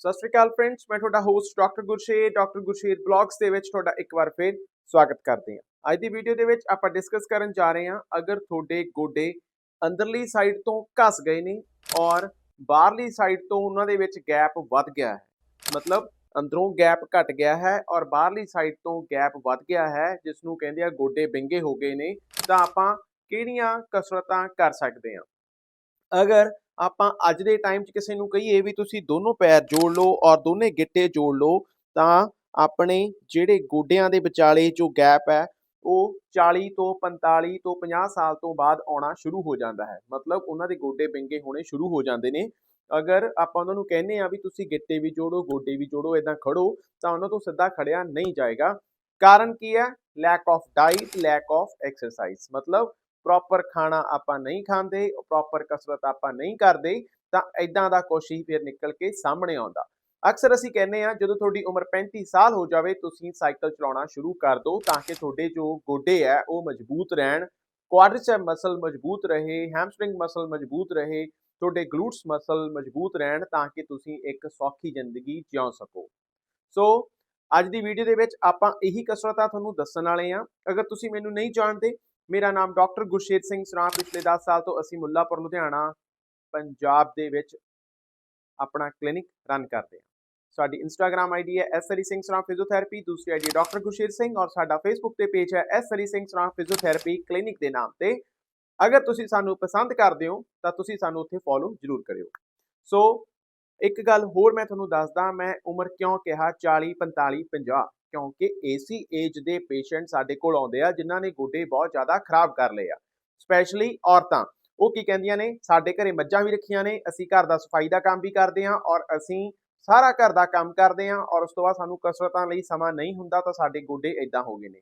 ਸਤਿ ਸ਼੍ਰੀ ਅਕਾਲ ਫਰੈਂਡਸ ਮੈਂ ਤੁਹਾਡਾ host doctor Gursher doctor Gursher blogs ਦੇ ਵਿੱਚ ਤੁਹਾਡਾ ਇੱਕ ਵਾਰ ਫੇਰ ਸਵਾਗਤ ਕਰਦੇ ਹਾਂ। ਅੱਜ ਦੀ ਵੀਡੀਓ ਦੇ ਵਿੱਚ ਆਪਾਂ ਡਿਸਕਸ ਕਰਨ ਜਾ ਰਹੇ ਹਾਂ ਅਗਰ ਤੁਹਾਡੇ ਗੋਡੇ ਅੰਦਰਲੀ ਸਾਈਡ ਤੋਂ ਘਸ ਗਏ ਨੇ ਔਰ ਬਾਹਰਲੀ ਸਾਈਡ ਤੋਂ ਉਹਨਾਂ ਦੇ ਵਿੱਚ ਗੈਪ ਵੱਧ ਗਿਆ ਹੈ। ਮਤਲਬ ਅੰਦਰੋਂ ਗੈਪ ਘਟ ਗਿਆ ਹੈ ਔਰ ਬਾਹਰਲੀ ਸਾਈਡ ਤੋਂ ਗੈਪ ਵੱਧ ਗਿਆ ਹੈ ਜਿਸ ਨੂੰ ਕਹਿੰਦੇ ਆ ਗੋਡੇ ਵਿੰਗੇ ਹੋ ਗਏ ਨੇ, ਤਾਂ ਆਪਾਂ ਕਿਹੜੀਆਂ ਕਸਰਤਾਂ ਕਰ ਸਕਦੇ ਹਾਂ? ਅਗਰ ਆਪਾਂ ਅੱਜ ਦੇ ਟਾਈਮ 'ਚ ਕਿਸੇ ਨੂੰ ਕਹੀਏ ਵੀ ਤੁਸੀਂ ਦੋਨੋਂ ਪੈਰ ਜੋੜ ਲਓ ਔਰ ਦੋਨੇ ਗਿੱਟੇ ਜੋੜ ਲਓ, ਤਾਂ ਆਪਣੇ ਜਿਹੜੇ ਗੋਡਿਆਂ ਦੇ ਵਿਚਾਲੇ ਜੋ ਗੈਪ ਹੈ, ਉਹ 40 ਤੋਂ 45 ਤੋਂ 50 ਸਾਲ ਤੋਂ ਬਾਅਦ ਆਉਣਾ ਸ਼ੁਰੂ ਹੋ ਜਾਂਦਾ ਹੈ। ਮਤਲਬ ਉਹਨਾਂ ਦੇ ਗੋਡੇ ਵਿੰਗੇ ਹੋਣੇ ਸ਼ੁਰੂ ਹੋ ਜਾਂਦੇ ਨੇ। ਅਗਰ ਆਪਾਂ ਉਹਨਾਂ ਨੂੰ ਕਹਿੰਦੇ ਆ ਵੀ ਤੁਸੀਂ ਗਿੱਟੇ ਵੀ ਜੋੜੋ, ਗੋਡੇ ਵੀ ਜੋੜੋ ਇਦਾਂ ਖੜੋ, ਤਾਂ ਉਹਨਾਂ ਤੋਂ ਸਿੱਧਾ ਖੜਿਆ ਨਹੀਂ ਜਾਏਗਾ। ਕਾਰਨ ਕੀ ਹੈ? Lack of diet lack of exercise ਮਤਲਬ ਪ੍ਰੋਪਰ ਖਾਣਾ ਆਪਾਂ ਨਹੀਂ ਖਾਂਦੇ ਪ੍ਰੋਪਰ ਕਸਰਤ ਆਪਾਂ ਨਹੀਂ ਕਰਦੇ, ਤਾਂ ਇਦਾਂ ਦਾ ਕੁਛ ਹੀ ਫਿਰ ਨਿਕਲ ਕੇ ਸਾਹਮਣੇ ਆਉਂਦਾ। ਅਕਸਰ ਅਸੀਂ ਕਹਿੰਦੇ ਆ ਜਦੋਂ ਤੁਹਾਡੀ ਉਮਰ 35 ਸਾਲ ਹੋ ਜਾਵੇ, ਤੁਸੀਂ ਸਾਈਕਲ ਚਲਾਉਣਾ ਸ਼ੁਰੂ ਕਰ ਦਿਓ ਤਾਂ ਕਿ ਤੁਹਾਡੇ ਜੋ ਗੋਡੇ ਆ ਉਹ ਮਜ਼ਬੂਤ ਰਹਿਣ ਕੁਆਡ੍ਰਿਸੈਪ ਮਸਲ ਮਜ਼ਬੂਤ ਰਹੇ ਹੈਮਸਟ੍ਰਿੰਗ ਮਸਲ ਮਜ਼ਬੂਤ ਰਹੇ, ਤੁਹਾਡੇ ਗਲੂਟਸ ਮਸਲ ਮਜ਼ਬੂਤ ਰਹਿਣ ਤਾਂ ਕਿ ਤੁਸੀਂ ਇੱਕ ਸੌਖੀ ਜ਼ਿੰਦਗੀ ਜਿਉ ਸਕੋ। ਸੋ ਅੱਜ ਦੀ ਵੀਡੀਓ ਦੇ ਵਿੱਚ ਆਪਾਂ ਇਹੀ ਕਸਰਤਾਂ ਤੁਹਾਨੂੰ ਦੱਸਣ ਵਾਲੇ ਆ ਅਗਰ ਤੁਸੀਂ ਮੈਨੂੰ ਨਹੀਂ ਜਾਣਦੇ ਮੇਰਾ ਨਾਮ ਡਾਕਟਰ ਗੁਰਸ਼ੇਰ ਸਿੰਘ ਸਰਾਂ ਪਿਛਲੇ 10 ਸਾਲ ਤੋਂ ਅਸੀਂ ਮੁੱਲਾਪੁਰ, ਲੁਧਿਆਣਾ, ਪੰਜਾਬ ਦੇ ਵਿੱਚ ਆਪਣਾ ਕਲੀਨਿਕ ਰਨ ਕਰਦੇ ਹਾਂ। ਸਾਡੀ ਇੰਸਟਾਗ੍ਰam ਆਈਡੀ ਹੈ ਐਸਰੀ ਸਿੰਘ ਸਰਾਂ ਫਿਜ਼ੀਓਥੈਰੇਪੀ ਦੂਸਰੀ ਆਈਡੀ ਡਾਕਟਰ ਗੁਰਸ਼ੇਰ ਸਿੰਘ ਔਰ ਸਾਡਾ ਫੇਸਬੁੱਕ ਤੇ ਪੇਜ ਹੈ ਐਸਰੀ ਸਿੰਘ ਸਰਾਂ ਫਿਜ਼ੀਓਥੈਰੇਪੀ ਕਲੀਨਿਕ ਦੇ ਨਾਮ ਤੇ। ਅਗਰ ਤੁਸੀਂ ਸਾਨੂੰ ਪਸੰਦ ਕਰਦੇ ਹੋ, ਤਾਂ ਤੁਸੀਂ ਸਾਨੂੰ ਉੱਥੇ ਫੋਲੋ ਜ਼ਰੂਰ ਕਰਿਓ। ਸੋ ਇੱਕ ਗੱਲ ਹੋਰ ਮੈਂ ਤੁਹਾਨੂੰ ਦੱਸਦਾ, ਮੈਂ ਉਮਰ ਕਿਉਂ ਕਿਹਾ 40 45 50 ਕਿਉਂਕਿ ਏਸੀ ਏਜ ਦੇ ਪੇਸ਼ੈਂਟ ਸਾਡੇ ਕੋਲ ਆਉਂਦੇ ਆ, ਜਿਨ੍ਹਾਂ ਨੇ ਗੋਡੇ ਬਹੁਤ ਜ਼ਿਆਦਾ ਖਰਾਬ ਕਰ ਲਏ ਆ। ਸਪੈਸ਼ਲੀ ਔਰਤਾਂ। ਉਹ ਕੀ ਕਹਿੰਦੀਆਂ ਨੇ, ਸਾਡੇ ਘਰੇ ਮੱਝਾਂ ਵੀ ਰੱਖੀਆਂ ਨੇ, ਅਸੀਂ ਘਰ ਦਾ ਸਫ਼ਾਈ ਦਾ ਕੰਮ ਵੀ ਕਰਦੇ ਹਾਂ ਔਰ ਅਸੀਂ ਸਾਰਾ ਘਰ ਦਾ ਕੰਮ ਕਰਦੇ ਹਾਂ ਔਰ ਉਸ ਤੋਂ ਬਾਅਦ ਸਾਨੂੰ ਕਸਰਤਾਂ ਲਈ ਸਮਾਂ ਨਹੀਂ ਹੁੰਦਾ ਤਾਂ ਸਾਡੇ ਗੋਡੇ ਇਦਾਂ ਹੋ ਗਏ ਨੇ।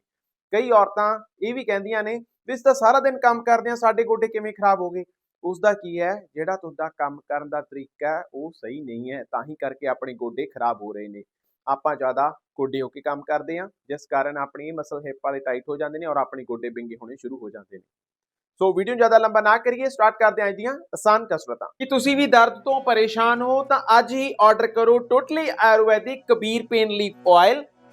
ਕਈ ਔਰਤਾਂ ਇਹ ਵੀ ਕਹਿੰਦੀਆਂ ਨੇ, ਵੀ ਅਸੀਂ ਤਾਂ ਸਾਰਾ ਦਿਨ ਕੰਮ ਕਰਦੇ ਹਾਂ, ਸਾਡੇ ਗੋਡੇ ਕਿਵੇਂ ਖਰਾਬ ਹੋ ਗਏ? ਉਸ ਦਾ ਕੀ ਹੈ? ਜਿਹੜਾ ਤੁਹਾਡਾ ਕੰਮ ਕਰਨ ਦਾ ਤਰੀਕਾ ਹੈ, ਉਹ ਸਹੀ ਨਹੀਂ ਹੈ, ਤਾਂ ਹੀ ਕਰਕੇ ਆਪਣੇ ਗੋਡੇ ਖਰਾਬ ਹੋ ਰਹੇ ਨੇ। ਆਪਾਂ ਜ਼ਿਆਦਾ ਗੋਡੇ ਹੋ ਕੇ ਕੰਮ ਕਰਦੇ ਹਾਂ, ਜਿਸ ਕਾਰਨ ਆਪਣੀ ਮਸਲ ਹਿੱਪ ਵਾਲੇ ਟਾਈਟ ਹੋ ਜਾਂਦੇ ਨੇ ਔਰ ਆਪਣੇ ਗੋਡੇ ਵਿੰਗੇ ਹੋਣੇ ਸ਼ੁਰੂ ਹੋ ਜਾਂਦੇ ਨੇ। ਸੋ ਵੀਡੀਓ ਜ਼ਿਆਦਾ ਲੰਬਾ ਨਾ ਕਰੀਏ ਸਟਾਰਟ ਕਰਦੇ ਹਾਂ ਅੱਜ ਦੀਆਂ ਆਸਾਨ ਕਸਰਤਾਂ। ਕਿ ਤੁਸੀਂ ਵੀ ਦਰਦ ਤੋਂ ਪਰੇਸ਼ਾਨ ਹੋ, ਤਾਂ ਅੱਜ ਹੀ ਆਰਡਰ ਕਰੋ totally Ayurvedic Kabir pain leaf oil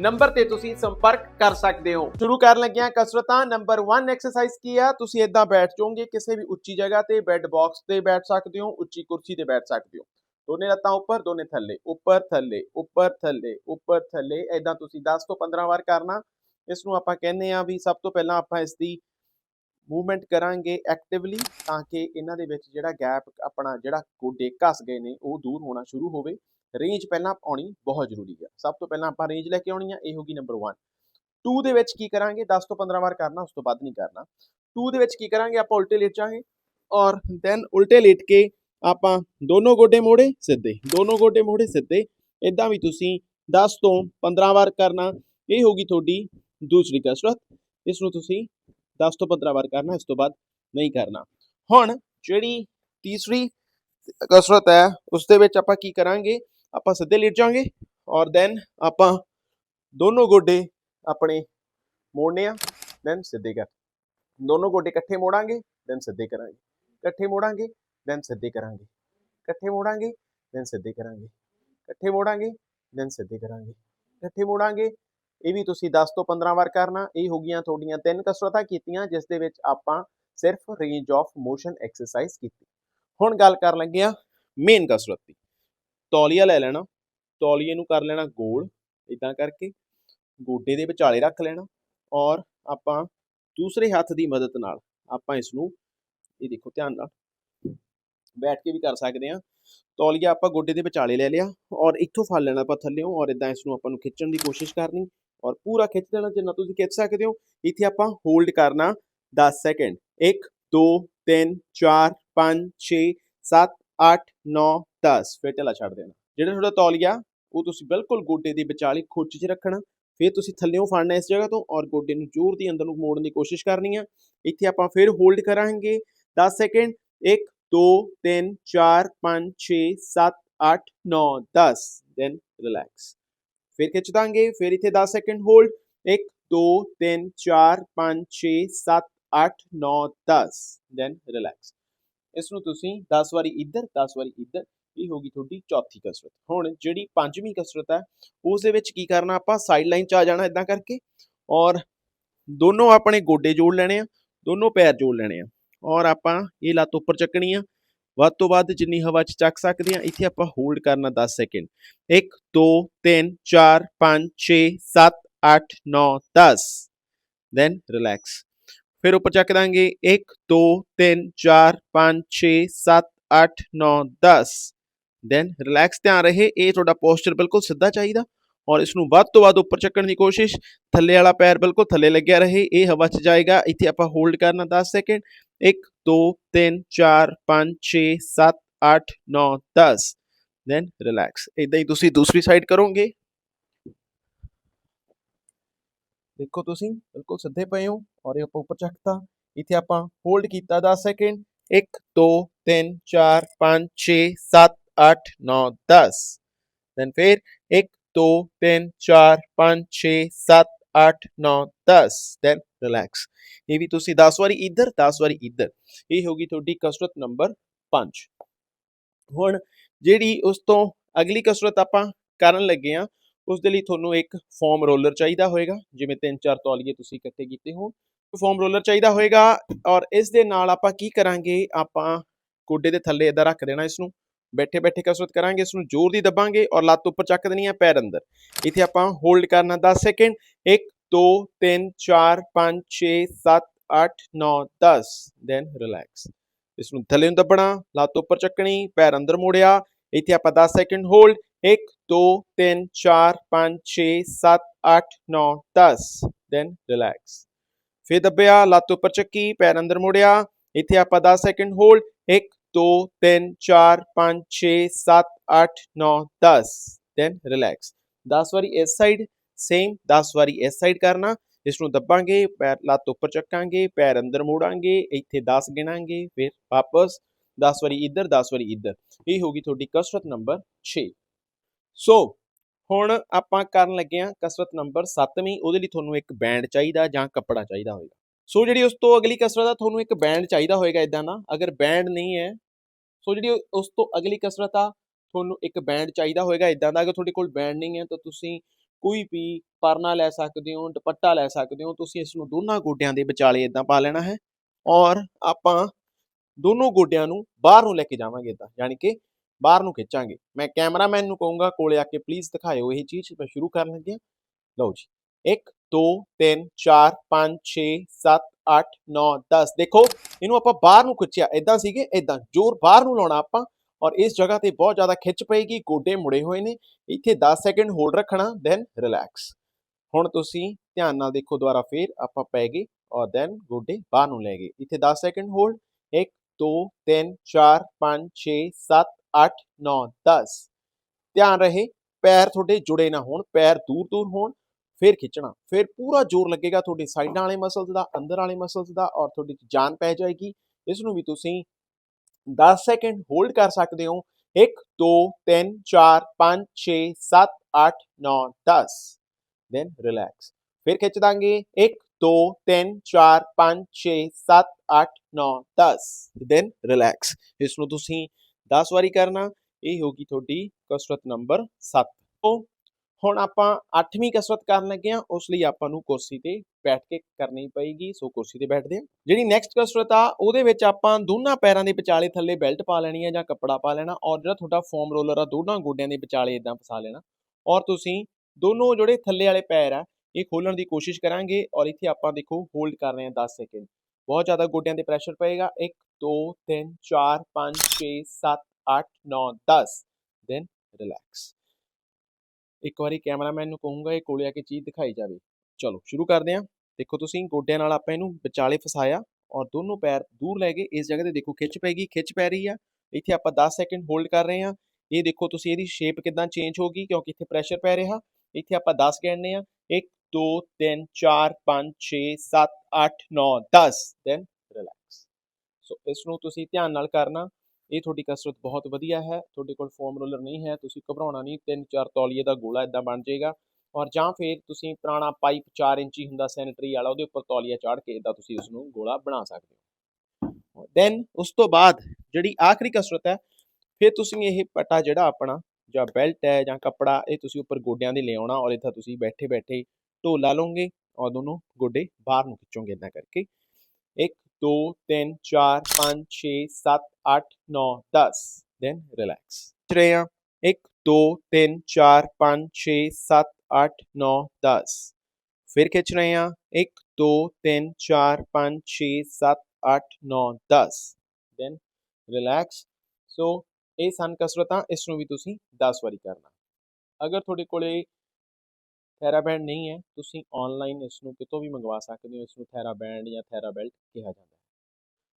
number ਤੇ ਤੁਸੀਂ ਸੰਪਰਕ ਕਰ ਸਕਦੇ ਹੋ। ਸ਼ੁਰੂ ਕਰਨ ਲੱਗਿਆਂ ਕਸਰਤਾਂ। ਨੰਬਰ 1 ਐਕਸਰਸਾਈਜ਼ ਕੀ ਆ? ਤੁਸੀਂ ਇਦਾਂ ਬੈਠ ਜਾਓਗੇ, ਕਿਸੇ ਵੀ ਉੱਚੀ ਜਗ੍ਹਾ ਤੇ ਬੈੱਡ ਬਾਕਸ ਤੇ ਬੈਠ ਸਕਦੇ ਹੋ, ਉੱਚੀ ਕੁਰਸੀ ਤੇ ਬੈਠ ਸਕਦੇ ਹੋ। ਦੋਨੇ ਲੱਤਾਂ ਉੱਪਰ, ਦੋਨੇ ਥੱਲੇ। ਉੱਪਰ ਥੱਲੇ ਉੱਪਰ ਥੱਲੇ ਉੱਪਰ, ਥੱਲੇ। ਇਦਾਂ ਤੁਸੀਂ 10 ਤੋਂ 15 ਵਾਰ ਕਰਨਾ। ਇਸ ਨੂੰ ਆਪਾਂ ਕਹਿੰਦੇ ਆ ਵੀ ਸਭ ਤੋਂ ਪਹਿਲਾਂ ਆਪਾਂ ਇਸ ਦੀ ਮੂਵਮੈਂਟ ਕਰਾਂਗੇ ਐਕਟਿਵਲੀ ਤਾਂ ਕਿ ਇਹਨਾਂ ਦੇ ਵਿੱਚ ਜਿਹੜਾ ਗੈਪ ਆਪਣਾ ਜਿਹੜਾ ਗੋਡੇ ਘਸ ਗਏ ਨੇ, ਉਹ ਦੂਰ ਹੋਣਾ ਸ਼ੁਰੂ ਹੋਵੇ। ਰੇਂਜ ਪਹਿਲਾਂ ਆਉਣੀ ਬਹੁਤ ਜ਼ਰੂਰੀ ਹੈ ਸਭ ਤੋਂ ਪਹਿਲਾਂ ਆਪਾਂ ਰੇਂਜ ਲੈ ਕੇ ਆਉਣੀ ਆ, ਇਹ ਹੋਗੀ ਨੰਬਰ 1 2 ਦੇ ਵਿੱਚ ਕੀ ਕਰਾਂਗੇ? 10 ਤੋਂ 15 ਵਾਰ ਕਰਨਾ, ਉਸ ਤੋਂ ਬਾਅਦ ਨਹੀਂ ਕਰਨਾ। 2 ਦੇ ਵਿੱਚ ਕੀ ਕਰਾਂਗੇ? ਆਪਾਂ ਉਲਟੇ ਲੇਟ ਜਾਾਂਗੇ ਔਰ ਦੈਨ ਉਲਟੇ ਲੇਟ ਕੇ ਆਪਾਂ ਦੋਨੋਂ ਗੋਡੇ ਮੋੜੇ, ਸਿੱਧੇ। ਦੋਨੋਂ ਗੋਡੇ ਮੋੜੇ, ਸਿੱਧੇ। ਇਦਾਂ ਵੀ ਤੁਸੀਂ 10 ਤੋਂ 15 ਵਾਰ ਕਰਨਾ, ਇਹ ਹੋਗੀ ਤੁਹਾਡੀ ਦੂਸਰੀ ਕਸਰਤ। ਇਸ ਨੂੰ ਤੁਸੀਂ 10 ਤੋਂ 15 ਵਾਰ ਕਰਨਾ, ਇਸ ਤੋਂ ਬਾਅਦ ਨਹੀਂ ਕਰਨਾ। ਹੁਣ ਜਿਹੜੀ ਤੀਸਰੀ ਕਸਰਤ ਹੈ, ਉਸ ਦੇ ਵਿੱਚ ਆਪਾਂ ਕੀ ਕਰਾਂਗੇ? ਆਪਾਂ ਸਿੱਧੇ ਲੇਟ ਜਾਾਂਗੇ ਔਰ ਦੈਨ ਆਪਾਂ ਦੋਨੋਂ ਗੋਡੇ ਆਪਣੇ ਮੋੜਨੇ ਆ ਦੈਨ ਸਿੱਧੇ ਕਰ। ਦੋਨੋਂ ਗੋਡੇ ਇਕੱਠੇ ਮੋੜਾਂਗੇ ਦੈਨ ਸਿੱਧੇ ਕਰਾਂਗੇ। ਇਕੱਠੇ ਮੋੜਾਂਗੇ ਦੈਨ ਸਿੱਧੇ ਕਰਾਂਗੇ। ਇਕੱਠੇ ਮੋੜਾਂਗੇ ਦੈਨ ਸਿੱਧੇ ਕਰਾਂਗੇ। ਇਕੱਠੇ ਮੋੜਾਂਗੇ ਦੈਨ ਸਿੱਧੇ ਕਰਾਂਗੇ। ਇਕੱਠੇ ਮੋੜਾਂਗੇ, ਇਹ ਵੀ ਤੁਸੀਂ 10 ਤੋਂ 15 ਵਾਰ ਕਰਨਾ। ਇਹ ਹੋ ਗਈਆਂ ਤੁਹਾਡੀਆਂ ਤਿੰਨ ਕਸਰਤਾਂ ਕੀਤੀਆਂ, ਜਿਸ ਦੇ ਵਿੱਚ ਆਪਾਂ ਸਿਰਫ ਰੇਂਜ ਆਫ ਮੋਸ਼ਨ ਐਕਸਰਸਾਈਜ਼ ਕੀਤੀ। ਹੁਣ ਗੱਲ ਕਰਨ ਲੱਗੇ ਆ ਮੇਨ ਕਸਰਤ ਦੀ। ਤੌਲੀਆ ਲੈ ਲੈਣਾ, ਤੌਲੀਏ ਨੂੰ ਕਰ ਲੈਣਾ ਗੋਲ ਇਦਾਂ ਕਰਕੇ ਗੋਡੇ ਦੇ ਵਿਚਾਲੇ ਰੱਖ ਲੈਣਾ ਔਰ ਆਪਾਂ ਦੂਸਰੇ ਹੱਥ ਦੀ ਮਦਦ ਨਾਲ ਆਪਾਂ ਇਸ ਨੂੰ ਇਹ ਦੇਖੋ ਧਿਆਨ ਨਾਲ, ਬੈਠ ਕੇ ਵੀ ਕਰ ਸਕਦੇ ਆ ਤੌਲੀਆ ਆਪਾਂ ਗੋਡੇ ਦੇ ਵਿਚਾਲੇ ਲੈ ਲਿਆ ਔਰ ਇੱਥੋਂ ਫੜ ਲੈਣਾ ਆਪਾਂ ਥੱਲੇੋਂ ਔਰ ਇਦਾਂ ਇਸ ਨੂੰ ਆਪਾਂ ਨੂੰ ਖਿੱਚਣ ਦੀ ਕੋਸ਼ਿਸ਼ ਕਰਨੀ ਔਰ ਪੂਰਾ ਖਿੱਚ ਲੈਣਾ ਜਿੰਨਾ ਤੁਸੀਂ ਖਿੱਚ ਸਕਦੇ ਹੋ। ਇੱਥੇ ਆਪਾਂ ਹੋਲਡ ਕਰਨਾ 10 ਸੈਕਿੰਡ। 1 2 3 4 5 6 7 8 9 10 ਫਿਰ ਢਿੱਲਾ ਛੱਡ ਦੇਣਾ। ਜਿਹੜਾ ਤੁਹਾਡਾ ਤੌਲੀਆ ਉਹ ਤੁਸੀਂ ਬਿਲਕੁਲ ਗੋਡੇ ਦੇ ਵਿਚਾਲੇ ਖੁੱਚ 'ਚ ਰੱਖਣਾ। ਫਿਰ ਤੁਸੀਂ ਥੱਲਿਓਂ ਫੜਨਾ ਇਸ ਜਗ੍ਹਾ ਤੋਂ ਔਰ ਗੋਡੇ ਨੂੰ ਜ਼ੋਰ ਦੀ ਅੰਦਰ ਨੂੰ ਮੋੜਨ ਦੀ ਕੋਸ਼ਿਸ਼ ਕਰਨੀ ਆ। ਇੱਥੇ ਆਪਾਂ ਫਿਰ ਹੋਲਡ ਕਰਾਂਗੇ। 10 ਸੈਕਿੰਡ। 1 2 3 4 5 6 7 8 9 10 ਦੈਨ ਰਿਲੈਕਸ ਫਿਰ ਖਿੱਚ ਦਾਂਗੇ ਫਿਰ ਇੱਥੇ 10 ਸੈਕਿੰਡ ਹੋਲਡ। 1 2 3 4 5 6 7 8 9 10 ਦੈਨ ਰਿਲੈਕਸ ਇਸ ਨੂੰ ਤੁਸੀਂ 10 ਵਾਰੀ ਇੱਧਰ 10 ਵਾਰੀ ਇੱਧਰ। ਇਹ ਗਈ ਤੁਹਾਡੀ ਚੌਥੀ ਕਸਰਤ। ਹੁਣ ਜਿਹੜੀ ਪੰਜਵੀਂ ਕਸਰਤ ਹੈ, ਉਸ ਦੇ ਵਿੱਚ ਕੀ ਕਰਨਾ ਆਪਾਂ? ਸਾਈਡ ਲਾਈਨ 'ਚ ਆ ਜਾਣਾ ਇਦਾਂ ਕਰਕੇ ਔਰ ਦੋਨੋਂ ਆਪਣੇ ਗੋਡੇ ਜੋੜ ਲੈਣੇ ਆ, ਦੋਨੋਂ ਪੈਰ ਜੋੜ ਲੈਣੇ ਆ। ਔਰ ਆਪਾਂ ਇਹ ਲੱਤ ਉੱਪਰ ਚੱਕਣੀ ਆ। ਵੱਧ ਤੋਂ ਵੱਧ ਜਿੰਨੀ ਹਵਾ 'ਚ ਚੱਕ ਸਕਦੇ ਆ, ਇੱਥੇ ਆਪਾਂ ਹੋਲਡ ਕਰਨਾ 10 ਸੈਕਿੰਡ 1 2 3 4 5 6 7 8 9 10 ਦੈਨ ਰਿਲੈਕਸ ਫਿਰ ਉੱਪਰ ਚੱਕ ਦਾਂਗੇ। 1 2 3 4 5 6 7 8 9 10 ਦੈਨ ਰਿਲੈਕਸ ਧਿਆਨ ਰਹੇ, ਇਹ ਤੁਹਾਡਾ ਪੋਸਚਰ ਬਿਲਕੁਲ ਸਿੱਧਾ ਚਾਹੀਦਾ। ਔਰ ਇਸ ਨੂੰ ਵੱਧ ਤੋਂ ਵੱਧ ਉੱਪਰ ਚੱਕਣ ਦੀ ਕੋਸ਼ਿਸ਼, ਥੱਲੇ ਵਾਲਾ ਪੈਰ ਬਿਲਕੁਲ ਥੱਲੇ ਲੱਗਿਆ ਰਹੇ, ਇਹ ਹਵਾ 'ਚ ਜਾਏਗਾ, ਇੱਥੇ ਆਪਾਂ ਹੋਲਡ ਕਰਨਾ 10 ਸੈਕਿੰਡ 1 2 3 4 5 6 7 8 9 10 ਦੈਨ ਰਿਲੈਕਸ ਇਦਾਂ ਹੀ ਤੁਸੀਂ ਦੂਸਰੀ ਸਾਈਡ ਕਰੋਗੇ। ਦੇਖੋ ਤੁਸੀਂ, ਬਿਲਕੁਲ ਸਿੱਧੇ ਪਏ ਹੋ, ਔਰ ਇਹ ਆਪਾਂ ਉੱਪਰ ਚੱਕਤਾ। ਇੱਥੇ ਆਪਾਂ ਹੋਲਡ ਕੀਤਾ 10 ਸੈਕਿੰਡ 1 2 3 4 5 6 7 8 9 10 ਦੈਨ ਫਿਰ 1 2 3 4 5 6 7 8 9 10 ਦੈਨ ਰਿਲੈਕਸ ਇਹ ਵੀ ਤੁਸੀਂ 10 ਵਾਰੀ ਇੱਧਰ 10 ਵਾਰੀ ਇੱਧਰ। ਇਹ ਹੋਗੀ ਤੁਹਾਡੀ ਕਸਰਤ ਨੰਬਰ 5 ਹੁਣ ਜਿਹੜੀ ਉਸ ਤੋਂ ਅਗਲੀ ਕਸਰਤ ਆਪਾਂ ਕਰਨ ਲੱਗੇ ਆ ਉਸ ਦੇ ਲਈ ਤੁਹਾਨੂੰ ਇੱਕ ਫੋਮ ਰੋਲਰ ਚਾਹੀਦਾ ਹੋਏਗਾ। ਜਿਵੇਂ ਤਿੰਨ, ਚਾਰ ਤੌਲੀਏ ਤੁਸੀਂ ਇਕੱਠੇ ਕੀਤੇ ਹੋ ਫੋਮ ਰੋਲਰ ਚਾਹੀਦਾ ਹੋਏਗਾ ਔਰ ਇਸ ਦੇ ਨਾਲ ਆਪਾਂ ਕੀ ਕਰਾਂਗੇ? ਆਪਾਂ ਗੋਡੇ ਦੇ ਥੱਲੇ ਇਦਾਂ ਰੱਖ ਦੇਣਾ ਇਸ ਨੂੰ ਬੈਠੇ ਬੈਠੇ ਕਸਰਤ ਕਰਾਂਗੇ ਇਸ ਨੂੰ ਜ਼ੋਰ ਦੀ ਦਬਾਂਗੇ ਔਰ ਲੱਤ ਉੱਪਰ ਚੱਕ ਦੇਣੀ ਹੈ ਪੈਰ ਅੰਦਰ ਇੱਥੇ ਆਪਾਂ ਹੋਲਡ ਕਰਨਾ 10 ਸੈਕਿੰਡ 1 2 3 4 5 6 7 8 9 10 ਦੈਨ ਰਿਲੈਕਸ ਇਸ ਨੂੰ ਥੱਲੇ ਨੂੰ ਦੱਬਣਾ ਲੱਤ ਉੱਪਰ ਚੱਕਣੀ ਪੈਰ ਅੰਦਰ ਮੋੜਿਆ ਇੱਥੇ ਆਪਾਂ 10 ਸੈਕਿੰਡ ਹੋਲਡ 1 2 3 4 5 6 7 8 9 10 ਦੈਨ ਰਿਲੈਕਸ ਫਿਰ ਦੱਬਿਆ ਲੱਤ ਉੱਪਰ ਚੱਕੀ ਪੈਰ ਅੰਦਰ ਮੋੜਿਆ ਇੱਥੇ ਆਪਾਂ 10 ਸੈਕਿੰਡ ਹੋਲਡ 1 2 3 4 5 6 7 8 9 10 ਦੈਨ ਰਿਲੈਕਸ 10 ਵਾਰੀ ਇਸ ਸਾਈਡ ਸੇਮ 10 ਵਾਰੀ ਇਸ ਸਾਈਡ ਕਰਨਾ। ਇਸ ਨੂੰ ਦੱਬਾਂਗੇ, ਪੈਰ, ਲੱਤ ਉੱਪਰ ਚੱਕਾਂਗੇ, ਪੈਰ ਅੰਦਰ ਮੋੜਾਂਗੇ, ਇੱਥੇ 10 ਗਿਣਾਂਗੇ, ਫਿਰ ਵਾਪਸ। 10 ਵਾਰੀ ਇੱਧਰ 10 ਵਾਰੀ ਇੱਧਰ। ਇਹ ਹੋਗੀ ਤੁਹਾਡੀ ਕਸਰਤ ਨੰਬਰ 6 ਸੋ ਹੁਣ ਆਪਾਂ ਕਰਨ ਲੱਗੇ ਆ ਕਸਰਤ ਨੰਬਰ 7ਵੀਂ ਉਹਦੇ ਲਈ ਤੁਹਾਨੂੰ ਇੱਕ ਬੈਂਡ ਚਾਹੀਦਾ ਜਾਂ ਕੱਪੜਾ ਚਾਹੀਦਾ ਹੋਏਗਾ। ਸੋ ਜਿਹੜੀ ਉਸ ਤੋਂ ਅਗਲੀ ਕਸਰਤ ਆ, ਤੁਹਾਨੂੰ ਇੱਕ ਬੈਂਡ ਚਾਹੀਦਾ ਹੋਏਗਾ ਇਦਾਂ ਦਾ। ਅਗਰ ਬੈਂਡ ਨਹੀਂ ਹੈ ਸੋ ਜਿਹੜੀ ਉਸ ਤੋਂ ਅਗਲੀ ਕਸਰਤ ਆ, ਤੁਹਾਨੂੰ ਇੱਕ ਬੈਂਡ ਚਾਹੀਦਾ ਹੋਏਗਾ ਇਦਾਂ ਦਾ ਅਗਰ ਤੁਹਾਡੇ ਕੋਲ ਬੈਂਡ ਨਹੀਂ ਹੈ, ਤਾਂ ਤੁਸੀਂ ਕੋਈ ਵੀ ਪਰਨਾ ਲੈ ਸਕਦੇ ਹੋ, ਦੁਪੱਟਾ ਲੈ ਸਕਦੇ ਹੋ, ਤੁਸੀਂ ਇਸ ਨੂੰ ਦੋਨਾਂ ਗੋਡਿਆਂ ਦੇ ਵਿਚਾਲੇ ਇਦਾਂ ਪਾ ਲੈਣਾ ਹੈ ਔਰ ਆਪਾਂ ਦੋਨੋਂ ਗੋਡਿਆਂ ਨੂੰ ਬਾਹਰ ਨੂੰ ਲੈ ਕੇ ਜਾਵਾਂਗੇ ਇਦਾਂ ਯਾਨੀ ਕਿ ਬਾਹਰ ਨੂੰ ਖਿੱਚਾਂਗੇ। ਮੈਂ ਕੈਮਰਾਮੈਨ ਨੂੰ ਕਹੂੰਗਾ, ਕੋਲੇ ਆ ਕੇ ਪਲੀਜ਼ ਦਿਖਾਇਓ ਇਹ ਚੀਜ਼, ਮੈਂ ਸ਼ੁਰੂ ਕਰਨ ਲੱਗਿਆ ਲਓ ਜੀ 1 2 3 4 5 6 7 8 9 10 ਦੇਖੋ। ਇਹਨੂੰ ਆਪਾਂ ਬਾਹਰ ਨੂੰ ਖਿੱਚਿਆ ਇਦਾਂ ਸੀਗੇ ਇਦਾਂ ਜ਼ੋਰ ਬਾਹਰ ਨੂੰ ਲਾਉਣਾ ਆਪਾਂ, ਔਰ ਇਸ ਜਗ੍ਹਾ ਤੇ ਬਹੁਤ ਜ਼ਿਆਦਾ ਖਿੱਚ ਪਏਗੀ, ਗੋਡੇ ਮੁੜੇ ਹੋਏ ਨੇ, ਇੱਥੇ 10 ਸੈਕਿੰਡ ਹੋਲਡ ਰੱਖਣਾ ਦੈਨ ਰਿਲੈਕਸ ਹੁਣ ਤੁਸੀਂ ਧਿਆਨ ਨਾਲ ਦੇਖੋ ਦੁਬਾਰਾ ਫੇਰ ਆਪਾਂ ਪੈ ਗਏ, ਔਰ ਦੈਨ ਗੋਡੇ ਬਾਹਰ ਨੂੰ ਲੈ ਗਏ। ਇੱਥੇ 10 ਸੈਕਿੰਡ ਹੋਲਡ 1 2 3 4 5 6 7 8 9 10 ਧਿਆਨ ਰਹੇ, ਪੈਰ ਤੁਹਾਡੇ ਜੁੜੇ ਨਾ ਹੋਣ, ਪੈਰ ਦੂਰ ਦੂਰ ਹੋਣ ਫਿਰ ਖਿੱਚਣਾ, ਫਿਰ ਪੂਰਾ ਜ਼ੋਰ ਲੱਗੇਗਾ ਤੁਹਾਡੇ ਸਾਈਡਾਂ ਵਾਲੇ ਮਸਲਸ ਦਾ, ਅੰਦਰ ਵਾਲੇ ਮਸਲਸ ਦਾ ਔਰ ਤੁਹਾਡੀ ਜਾਨ ਪੈ ਜਾਏਗੀ। ਇਸ ਨੂੰ ਵੀ ਤੁਸੀਂ 10 ਸੈਕਿੰਡ ਹੋਲਡ ਕਰ ਸਕਦੇ ਹੋ। 1 2 3 4 5 6 7 8 9 10 ਦੈਨ ਰਿਲੈਕਸ ਫਿਰ ਖਿੱਚ ਦਾਂਗੇ। 1 2 3 4 5 6 7 8 9 10 ਦੈਨ ਰਿਲੈਕਸ ਇਸ ਨੂੰ ਤੁਸੀਂ 10 ਵਾਰੀ ਕਰਨਾ। ਇਹ ਹੋਗੀ ਤੁਹਾਡੀ ਕਸਰਤ ਨੰਬਰ 7 ਤੋਂ ਹੁਣ ਆਪਾਂ 8ਵੀਂ ਕਸਰਤ ਕਰਨ ਲੱਗੇ ਆ ਉਸ ਲਈ ਆਪਾਂ ਨੂੰ ਕੁਰਸੀ ਤੇ ਬੈਠ ਕੇ ਕਰਨੀ ਪਏਗੀ। ਸੋ ਕੁਰਸੀ ਤੇ ਬੈਠਦੇ ਆ ਜਿਹੜੀ ਨੈਕਸਟ ਕਸਰਤ ਆ, ਉਹਦੇ ਵਿੱਚ ਆਪਾਂ ਦੋਨਾਂ ਪੈਰਾਂ ਦੇ ਵਿਚਾਲੇ ਥੱਲੇ ਬੈਲਟ ਪਾ ਲੈਣੀ ਹੈ ਜਾਂ ਕੱਪੜਾ ਪਾ ਲੈਣਾ ਔਰ ਜਿਹੜਾ ਤੁਹਾਡਾ ਫੋਮ ਰੋਲਰ ਆ, ਦੋਨਾਂ ਗੋਡਿਆਂ ਦੇ ਵਿਚਾਲੇ ਇਦਾਂ ਫਸਾ ਲੈਣਾ। ਔਰ ਤੁਸੀਂ ਦੋਨੋਂ ਜਿਹੜੇ ਥੱਲੇ ਵਾਲੇ ਪੈਰ ਆ, ਇਹ ਖੋਲਣ ਦੀ ਕੋਸ਼ਿਸ਼ ਕਰਾਂਗੇ ਔਰ ਇੱਥੇ ਆਪਾਂ ਦੇਖੋ ਹੋਲਡ ਕਰ ਰਹੇ ਹਾਂ 10 ਸੈਕਿੰਡ ਬਹੁਤ ਜ਼ਿਆਦਾ ਗੋਡਿਆਂ ਤੇ ਪ੍ਰੈਸ਼ਰ ਪਏਗਾ। 1 2 3 4 5 6 7 8 9 10 ਦੈਨ ਰਿਲੈਕਸ ਇੱਕ ਵਾਰੀ ਕੈਮਰਾਮੈਨ ਨੂੰ ਕਹੂੰਗਾ ਇਹ ਕੋਲੇ ਆ ਕੇ ਚੀਜ਼ ਦਿਖਾਈ ਜਾਵੇ। ਚਲੋ, ਸ਼ੁਰੂ ਕਰਦੇ ਹਾਂ। ਦੇਖੋ ਤੁਸੀਂ, ਗੋਡਿਆਂ ਨਾਲ ਆਪਾਂ ਇਹਨੂੰ ਵਿਚਾਲੇ ਫਸਾਇਆ ਔਰ ਦੋਨੋਂ ਪੈਰ ਦੂਰ ਲੈ ਗਏ ਇਸ ਜਗ੍ਹਾ ਤੇ ਦੇਖੋ ਖਿੱਚ ਪੈਗੀ ਖਿੱਚ ਪੈ ਰਹੀ ਆ। ਇੱਥੇ ਆਪਾਂ 10 ਸੈਕਿੰਡ ਹੋਲਡ ਕਰ ਰਹੇ ਹਾਂ। ਇਹ ਦੇਖੋ ਤੁਸੀਂ ਇਹਦੀ ਸ਼ੇਪ ਕਿਦਾਂ ਚੇਂਜ ਹੋ ਗਈ ਕਿਉਂਕਿ ਇੱਥੇ ਪ੍ਰੈਸ਼ਰ ਪੈ ਰਿਹਾ। ਇੱਥੇ ਆਪਾਂ 10 ਗਿਣਨੇ ਆ 1 2 3 4 5 6 7 8 9 10 ਦੈਨ ਰਿਲੈਕਸ ਸੋ ਇਸ ਨੂੰ ਤੁਸੀਂ ਧਿਆਨ ਨਾਲ ਕਰਨਾ। ਇਹ ਤੁਹਾਡੀ ਕਸਰਤ ਬਹੁਤ ਵਧੀਆ ਹੈ, ਤੁਹਾਡੇ ਕੋਲ ਫੋਮ ਰੋਲਰ ਨਹੀਂ ਹੈ, ਤੁਸੀਂ ਘਬਰਾਉਣਾ ਨਹੀਂ ਤਿੰਨ ਚਾਰ ਤੌਲੀਏ ਦਾ ਗੋਲਾ ਇਦਾਂ ਬਣ ਜਾਏਗਾ ਔਰ ਜਾਂ ਫਿਰ ਤੁਸੀਂ ਪੁਰਾਣਾ ਪਾਈਪ 4 ਇੰਚੀ ਹੁੰਦਾ ਸੈਨੀਟਰੀ ਵਾਲਾ, ਉਹਦੇ ਉੱਪਰ ਤੌਲੀਆ ਚਾੜ ਕੇ ਇਦਾਂ ਤੁਸੀਂ ਉਸ ਨੂੰ ਗੋਲਾ ਬਣਾ ਸਕਦੇ ਹੋ। ਦੈਨ ਉਸ ਤੋਂ ਬਾਅਦ ਜਿਹੜੀ ਆਖਰੀ ਕਸਰਤ ਹੈ, ਫਿਰ ਤੁਸੀਂ ਇਹ ਪਟਾ ਜਿਹੜਾ ਆਪਣਾ ਜਾਂ ਬੈਲਟ ਹੈ ਜਾਂ ਕੱਪੜਾ, ਇਹ ਤੁਸੀਂ ਉੱਪਰ ਗੋਡਿਆਂ ਦੇ ਲਿਆਉਣਾ ਔਰ ਇੱਥੇ ਤੁਸੀਂ ਬੈਠੇ ਬੈਠੇ ਢੋਲਾ ਲਓਗੇ ਔਰ ਦੋਨੋਂ ਗੋਡੇ ਬਾਹਰ ਨੂੰ ਖਿੱਚੋਗੇ ਇਦਾਂ ਕਰਕੇ। ਇੱਕ 2 3 4 5 6 7 8 9 10 ਦੈਨ ਰਿਲੈਕਸ ਰਹੇ ਹਾਂ 1 2 3 4 5 6 7 8 9 10 ਫਿਰ ਖਿੱਚ ਰਹੇ ਹਾਂ 1 2 3 4 5 6 7 8 9 10 ਦੈਨ ਰਿਲੈਕਸ ਸੋ ਇਹ ਸਨ ਕਸਰਤਾਂ ਇਸ ਨੂੰ ਵੀ ਤੁਸੀਂ 10 ਵਾਰੀ ਕਰਨਾ ਅਗਰ ਤੁਹਾਡੇ ਕੋਲੇ ਥੈਰਾਬੈਂਡ ਨਹੀਂ ਹੈ, ਤੁਸੀਂ ਆਨਲਾਈਨ ਇਸ ਨੂੰ ਕਿਤੋਂ ਵੀ ਮੰਗਵਾ ਸਕਦੇ ਹੋ ਇਸ ਨੂੰ ਥੈਰਾਬੈਂਡ ਜਾਂ ਥੈਰਾਬੈਲਟ ਕਿਹਾ ਜਾਂਦਾ ਹੈ।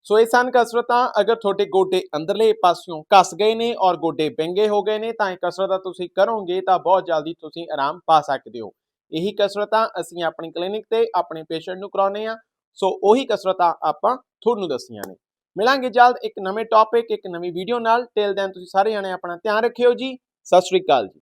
ਸੋ ਇਹ ਸਨ ਕਸਰਤਾਂ, ਅਗਰ ਤੁਹਾਡੇ ਗੋਡੇ ਅੰਦਰਲੇ ਪਾਸਿਓਂ ਕੱਸ ਗਏ ਨੇ ਔਰ ਗੋਡੇ ਵਿੰਗੇ ਹੋ ਗਏ ਨੇ, ਤਾਂ ਇਹ ਕਸਰਤਾਂ ਤੁਸੀਂ ਕਰੋਗੇ, ਤਾਂ ਬਹੁਤ ਜਲਦੀ ਤੁਸੀਂ ਆਰਾਮ ਪਾ ਸਕਦੇ ਹੋ। ਇਹੀ ਕਸਰਤਾਂ ਅਸੀਂ ਆਪਣੀ ਕਲੀਨਿਕ ਤੇ ਆਪਣੇ ਪੇਸ਼ੈਂਟ ਨੂੰ ਕਰਾਉਨੇ ਆ ਸੋ ਉਹੀ ਕਸਰਤਾਂ ਆਪਾਂ ਤੁਹਾਨੂੰ ਦੱਸੀਆਂ ਨੇ। ਮਿਲਾਂਗੇ ਜਲਦ ਇੱਕ ਨਵੇਂ ਟੌਪਿਕ ਇੱਕ ਨਵੀਂ ਵੀਡੀਓ ਨਾਲ। ਟਿਲ ਦੈਨ ਤੁਸੀਂ ਸਾਰੇ ਜਣੇ ਆਪਣਾ ਧਿਆਨ ਰੱਖਿਓ ਜੀ। ਸਤਿ ਸ਼੍ਰੀ ਅਕਾਲ ਜੀ।